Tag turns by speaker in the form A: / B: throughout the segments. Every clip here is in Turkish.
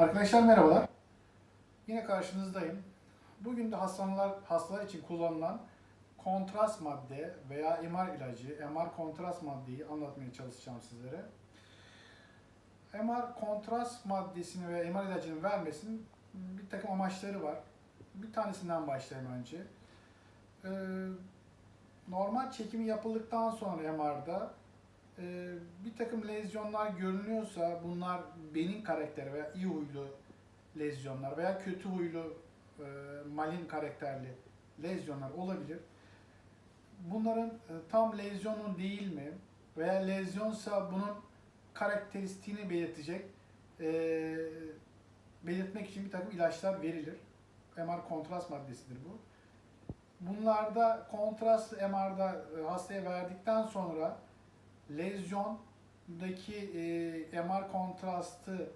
A: Arkadaşlar merhabalar. Yine karşınızdayım. Bugün de hastalar, hastalar için kullanılan kontrast madde veya MR ilacı, MR kontrast maddeyi anlatmaya çalışacağım sizlere. MR kontrast maddesini ve MR ilacını vermesinin bir takım amaçları var. Bir tanesinden başlayayım önce. Ee, normal çekimi yapıldıktan sonra MR'da e, bir takım lezyonlar görünüyorsa bunlar benin karakteri veya iyi huylu lezyonlar veya kötü huylu e, malin karakterli lezyonlar olabilir. Bunların e, tam lezyonun değil mi veya lezyonsa bunun karakteristiğini belirtecek e, belirtmek için bir takım ilaçlar verilir. MR kontrast maddesidir bu. Bunlarda kontrast MR'da e, hastaya verdikten sonra lezyondaki e, MR kontrastı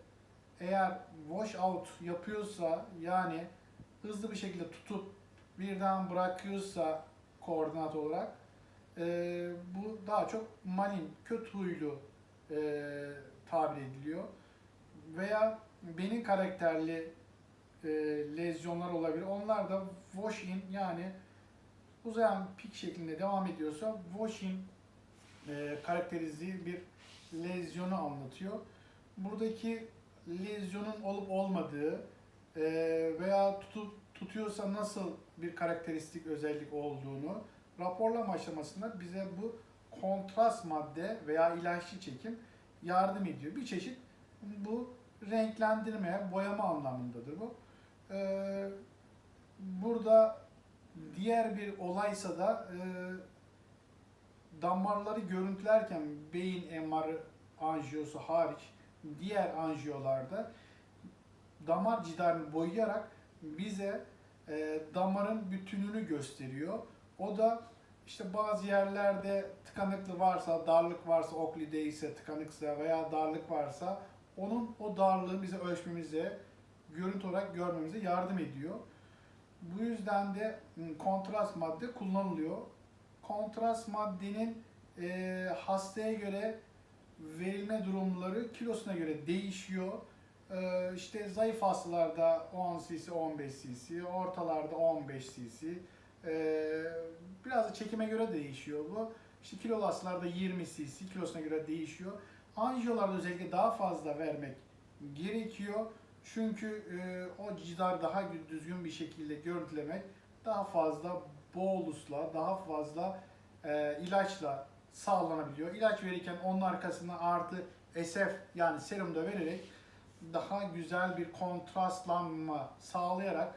A: eğer wash out yapıyorsa yani hızlı bir şekilde tutup birden bırakıyorsa koordinat olarak e, bu daha çok malin, kötü huylu e, tabir ediliyor. Veya benim karakterli e, lezyonlar olabilir. Onlar da wash in yani uzayan pik şeklinde devam ediyorsa wash in e, karakterize bir lezyonu anlatıyor. Buradaki lezyonun olup olmadığı e, veya tutup tutuyorsa nasıl bir karakteristik özellik olduğunu raporlama aşamasında bize bu kontrast madde veya ilaçlı çekim yardım ediyor. Bir çeşit bu renklendirme, boyama anlamındadır bu. E, burada diğer bir olaysa da e, damarları görüntülerken beyin MR anjiyosu hariç diğer anjiyolarda damar cidarını boyayarak bize e, damarın bütününü gösteriyor. O da işte bazı yerlerde tıkanıklı varsa, darlık varsa, oklide ise tıkanıksa veya darlık varsa onun o darlığı bize ölçmemize, görüntü olarak görmemize yardım ediyor. Bu yüzden de m, kontrast madde kullanılıyor. Kontrast maddenin e, hastaya göre verilme durumları kilosuna göre değişiyor. E, işte zayıf hastalarda 10 cc, 15 cc, ortalarda 15 cc. E, biraz da çekime göre değişiyor bu. İşte kilolu hastalarda 20 cc, kilosuna göre değişiyor. Anjiyolarda özellikle daha fazla vermek gerekiyor. Çünkü e, o cidar daha düzgün bir şekilde görüntülemek daha fazla bolusla, daha fazla e, ilaçla sağlanabiliyor. İlaç verirken onun arkasına artı SF yani serum da vererek daha güzel bir kontrastlanma sağlayarak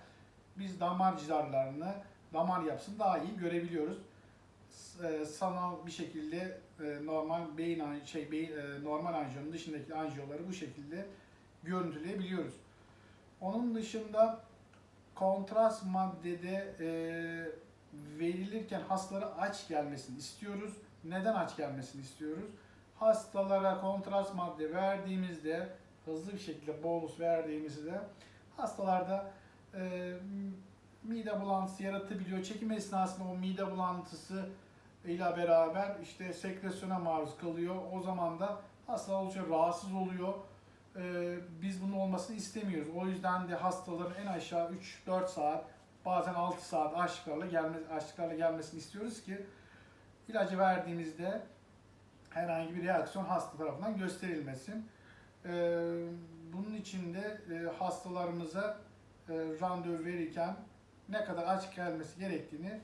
A: biz damar cidarlarını, damar yapısını daha iyi görebiliyoruz. E, sanal bir şekilde e, normal beyin şey beyin, e, normal anjiyonun dışındaki anjiyoları bu şekilde görüntüleyebiliyoruz. Onun dışında kontrast maddede e, verilirken hastalara aç gelmesini istiyoruz. Neden aç gelmesini istiyoruz? Hastalara kontrast madde verdiğimizde, hızlı bir şekilde bolus verdiğimizde hastalarda e, mide bulantısı yaratabiliyor. Çekim esnasında o mide bulantısı ile beraber işte sekresyona maruz kalıyor. O zaman da hastalar oldukça rahatsız oluyor. Ee, biz bunun olmasını istemiyoruz. O yüzden de hastaların en aşağı 3-4 saat, bazen 6 saat açlıklarla, gelme, açlıklarla gelmesini istiyoruz ki ilacı verdiğimizde herhangi bir reaksiyon hasta tarafından gösterilmesin. Ee, bunun için de e, hastalarımıza e, randevu verirken ne kadar aç gelmesi gerektiğini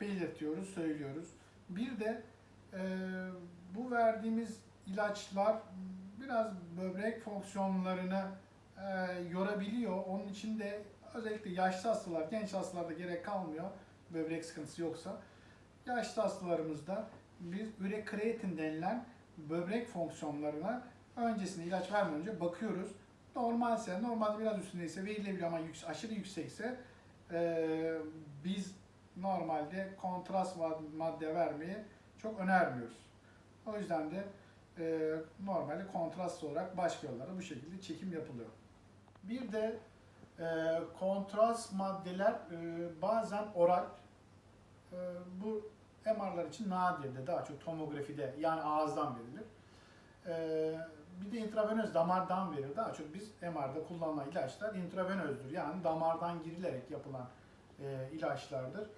A: belirtiyoruz, söylüyoruz. Bir de e, bu verdiğimiz ilaçlar biraz böbrek fonksiyonlarını yorabiliyor. Onun için de özellikle yaşlı hastalar, genç hastalarda gerek kalmıyor böbrek sıkıntısı yoksa. Yaşlı hastalarımızda biz ürekreatin denilen böbrek fonksiyonlarına öncesinde ilaç vermeden önce bakıyoruz. Normalse, normalde biraz üstündeyse verilebiliyor ama yüks- aşırı yüksekse e, biz normalde kontrast mad- madde vermeyi çok önermiyoruz. O yüzden de e, normalde kontrast olarak başka yollarda bu şekilde çekim yapılıyor. Bir de e, kontrast maddeler e, bazen oral, e, bu MR'lar için nadirde, daha çok tomografide yani ağızdan verilir. E, bir de intravenöz damardan verir. Daha çok biz MR'da kullanılan ilaçlar intravenözdür. Yani damardan girilerek yapılan e, ilaçlardır.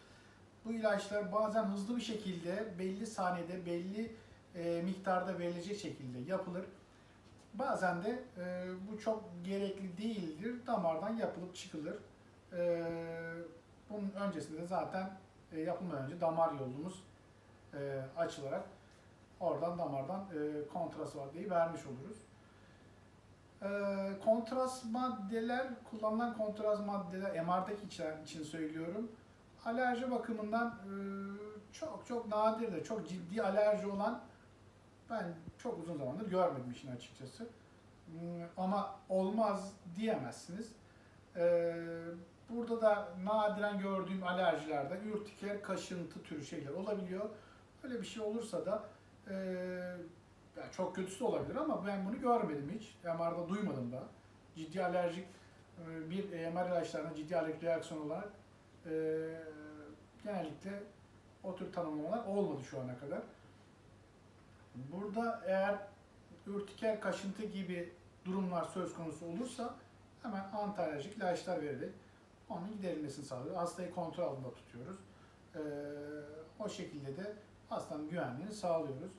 A: Bu ilaçlar bazen hızlı bir şekilde belli saniyede belli e, miktarda verilecek şekilde yapılır. Bazen de e, bu çok gerekli değildir. Damardan yapılıp çıkılır. E, bunun öncesinde de zaten e, yapılmadan önce damar yolumuz e, açılarak oradan damardan e, kontrast maddeyi vermiş oluruz. E, kontrast maddeler, kullanılan kontrast maddeler, MR'daki için, için söylüyorum. Alerji bakımından e, çok çok nadir çok ciddi alerji olan ben çok uzun zamandır görmedim işin açıkçası. Hmm, Ama olmaz diyemezsiniz. Ee, burada da nadiren gördüğüm alerjilerde ürtiker, kaşıntı türü şeyler olabiliyor. Öyle bir şey olursa da e, çok kötüsü de olabilir ama ben bunu görmedim hiç. MR'da duymadım da. Ciddi alerjik e, bir MR ilaçlarına ciddi alerjik reaksiyon olarak e, genellikle o tür tanımlamalar olmadı şu ana kadar. Burada eğer ürtiker, kaşıntı gibi durumlar söz konusu olursa hemen antialerjik ilaçlar vererek onun giderilmesini sağlıyoruz. Hastayı kontrol altında tutuyoruz. Ee, o şekilde de hastanın güvenliğini sağlıyoruz.